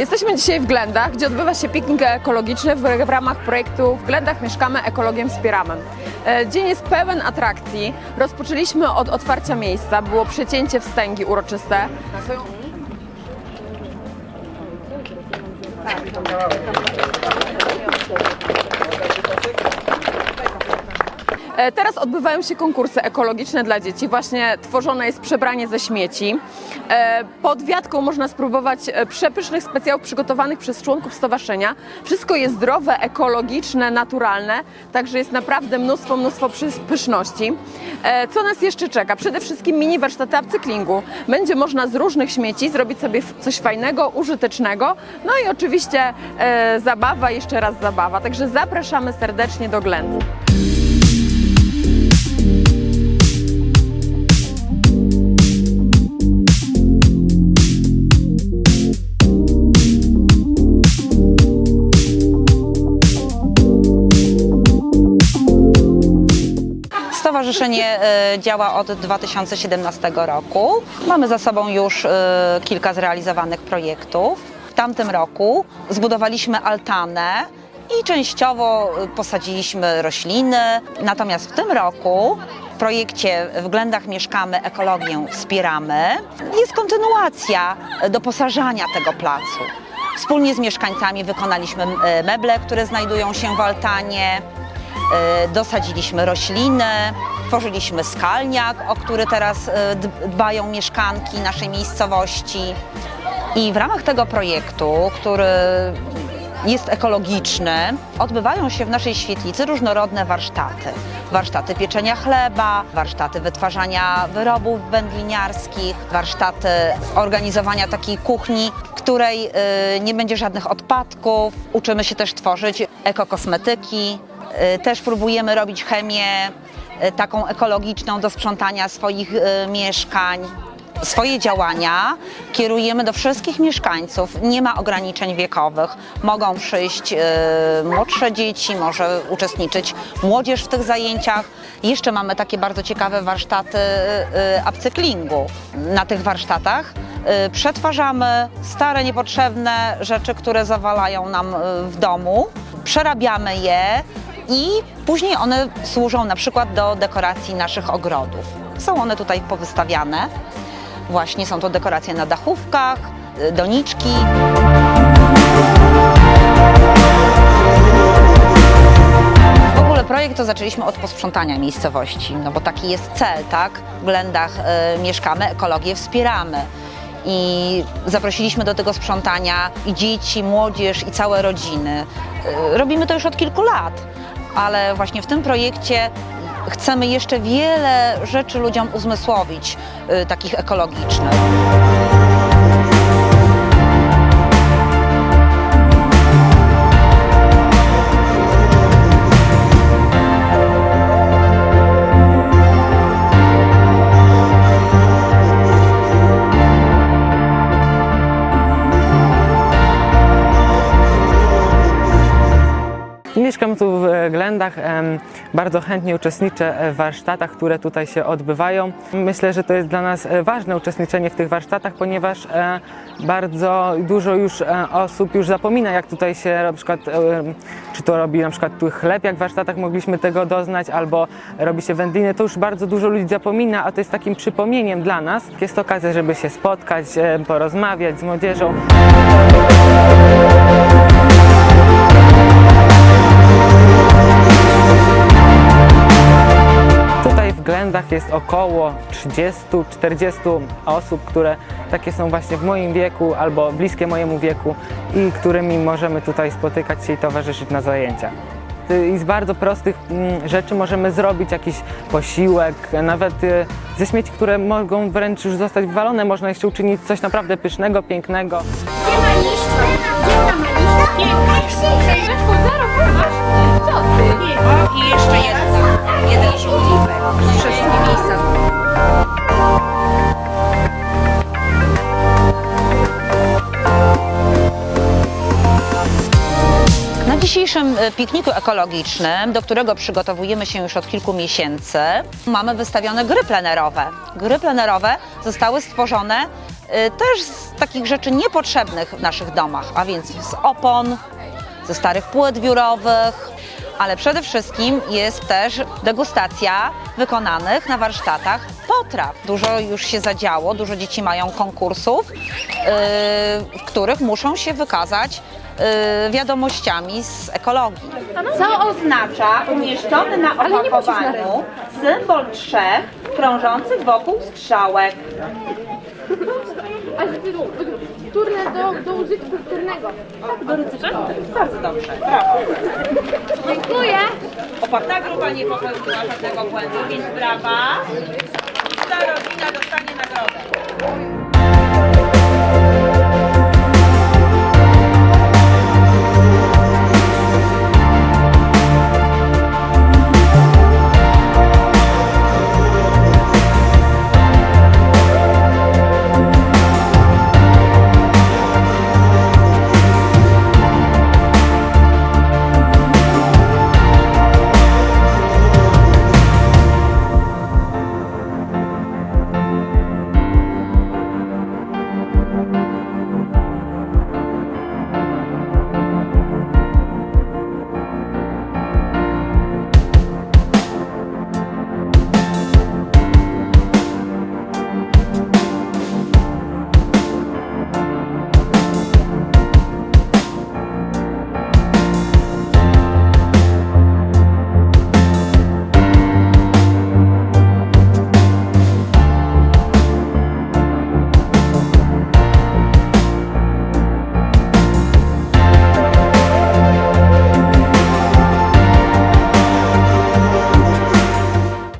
Jesteśmy dzisiaj w Glendach, gdzie odbywa się piknik ekologiczny w, ramach projektu W Glendach mieszkamy, ekologię wspieramy. E, Dzień jest pełen atrakcji. Rozpoczęliśmy od otwarcia miejsca, było przecięcie wstęgi uroczyste. E, Teraz odbywają się konkursy ekologiczne dla dzieci. Właśnie tworzone jest przebranie ze śmieci. E, Pod wiatką można spróbować e, przepysznych specjałów przygotowanych przez członków stowarzyszenia. Wszystko jest zdrowe, ekologiczne, naturalne, także jest naprawdę mnóstwo, mnóstwo pyszności. E, Co nas jeszcze czeka? Przede wszystkim mini warsztaty upcyklingu. Będzie można z różnych śmieci zrobić sobie coś fajnego, użytecznego. No i oczywiście e, zabawa, jeszcze raz zabawa. Także zapraszamy serdecznie do Glend. Stowarzyszenie e, działa od 2017 roku. Mamy za sobą już e, kilka zrealizowanych projektów. W tamtym roku zbudowaliśmy altanę i częściowo e, posadziliśmy rośliny. Natomiast w tym roku w projekcie W Glendach Mieszkamy, ekologię wspieramy. Jest kontynuacja doposażania tego placu. Wspólnie z mieszkańcami wykonaliśmy meble, które znajdują się w altanie. Dosadziliśmy rośliny, tworzyliśmy skalniak, o który teraz e, dbają mieszkanki naszej miejscowości. I w ramach tego projektu, który jest ekologiczny, odbywają się w naszej świetlicy różnorodne warsztaty. Warsztaty pieczenia chleba, warsztaty wytwarzania wyrobów wędliniarskich, warsztaty organizowania takiej kuchni, w której y, nie będzie żadnych odpadków. Uczymy się też tworzyć ekokosmetyki. Y, Też próbujemy robić chemię taką ekologiczną do sprzątania swoich y, mieszkań. Swoje działania kierujemy do wszystkich mieszkańców. Nie ma ograniczeń wiekowych. Mogą przyjść y, młodsze dzieci, może uczestniczyć młodzież w tych zajęciach. Jeszcze mamy takie bardzo ciekawe warsztaty upcyklingu. Na tych warsztatach przetwarzamy stare, niepotrzebne rzeczy, które zawalają nam w domu. Przerabiamy je i później one służą na przykład do dekoracji naszych ogrodów. Są one tutaj powystawiane. Właśnie są to dekoracje na dachówkach, y, doniczki. W ogóle projekt to zaczęliśmy od posprzątania miejscowości, no bo taki jest cel, tak? W Glendach y, mieszkamy, ekologię wspieramy. I zaprosiliśmy do tego sprzątania i dzieci, młodzież i całe rodziny. Y, Robimy to już od kilku lat, ale właśnie w tym projekcie chcemy jeszcze wiele rzeczy ludziom uzmysłowić, y, takich ekologicznych. Mieszkam tu w Glendach, em, bardzo chętnie uczestniczę w warsztatach, które tutaj się odbywają. Myślę, że to jest dla nas e, ważne uczestniczenie w tych warsztatach, ponieważ e, bardzo dużo już e, osób już zapomina, jak tutaj się na przykład, czy to robi na przykład tu chleb, jak w warsztatach mogliśmy tego doznać, albo robi się wędliny, to już bardzo dużo ludzi zapomina, a to jest takim przypomnieniem dla nas. Jest okazja, żeby się spotkać, porozmawiać z młodzieżą. Glendach jest około 30-40 osób, które takie są właśnie w moim wieku albo bliskie mojemu wieku i którymi możemy tutaj spotykać się i towarzyszyć na zajęciach. Y, I z bardzo prostych mm, rzeczy możemy zrobić jakiś posiłek, nawet y, ze śmieci, które mogą wręcz już zostać wywalone, można jeszcze uczynić coś naprawdę pysznego, pięknego. Gdzie ma liść? Gdzie ona ma liść? Księżyczku, zero masz? Co ty? O, i jeszcze jeden, jeden pikniku ekologicznym, do którego przygotowujemy się już od kilku miesięcy, mamy wystawione gry plenerowe. Gry plenerowe zostały stworzone y, też z takich rzeczy niepotrzebnych w naszych domach, a więc z opon, ze starych płyt biurowych, ale przede wszystkim jest też degustacja wykonanych na warsztatach potraw. Dużo już się zadziało, dużo dzieci mają konkursów, yy, w których muszą się wykazać wiadomościami z ekologii. Co oznacza umieszczony na opakowaniu symbol trzech krążących wokół strzałek. Aż wtórne do, do użytku wtórnego. Tak. Bardzo dobrze, brawo. Dziękuję. Opłata grupa nie popełniła żadnego błędu, więc brawa. Ta rodzina.